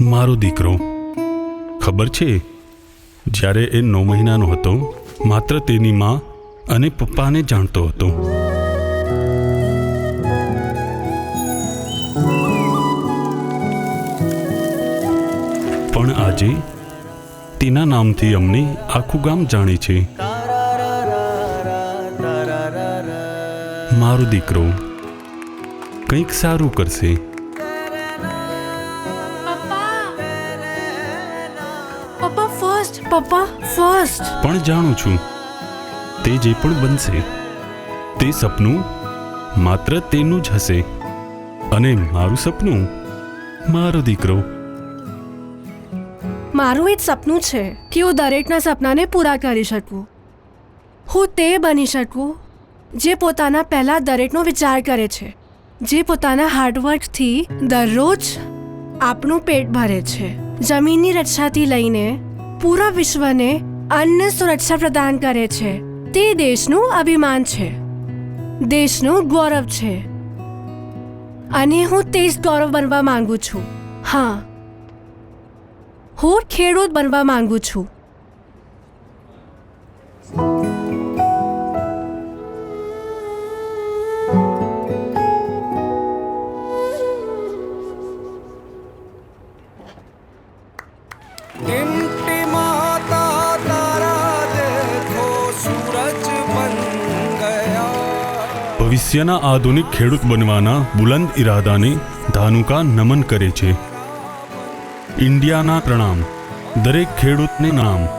મારો દીકરો. ખબર છે? જ્યારે એ નવ મહિનાનો હતો, માત્ર તેની મા અને પપ્પાને જાણતો હતો. પણ આજે તેના નામથી અમને આખું ગામ જાણે છે. મારો દીકરો, કંઈક સારું કરશે. ફર્સ્ટ પપ્પા ફર્સ્ટ પણ જાણું છું. તે જે પણ બનશે તે સપનું માત્ર તેનું જ હશે. અને મારું સપનું મારો દીકરો. મારું એ જ સપનું છે કે હું દરેકના સપનાને પૂરા કરી શકું. હું તે બની શકું જે પોતાના પહેલા દરેકનો વિચાર કરે છે. જે પોતાના હાર્ડવર્કથી દરરોજ આપણું પેટ ભરે છે. જમીનની રક્ષાથી લઈને પૂરા વિશ્વને અન્ન સુરક્ષા પ્રદાન કરે છે. તે દેશનું અભિમાન છે. દેશનું ગૌરવ છે. અને હું તે જ ગૌરવ બનવા માંગુ છું. હા. હું ખેડૂત બનવા માંગુ છું. ભવિષ્યના આધુનિક ખેડૂત બનવાના બુલંદ ઈરાદાને ધાનુકા નમન કરે છે. ઇન્ડિયાના પ્રણામ. દરેક ખેડૂતને નામ.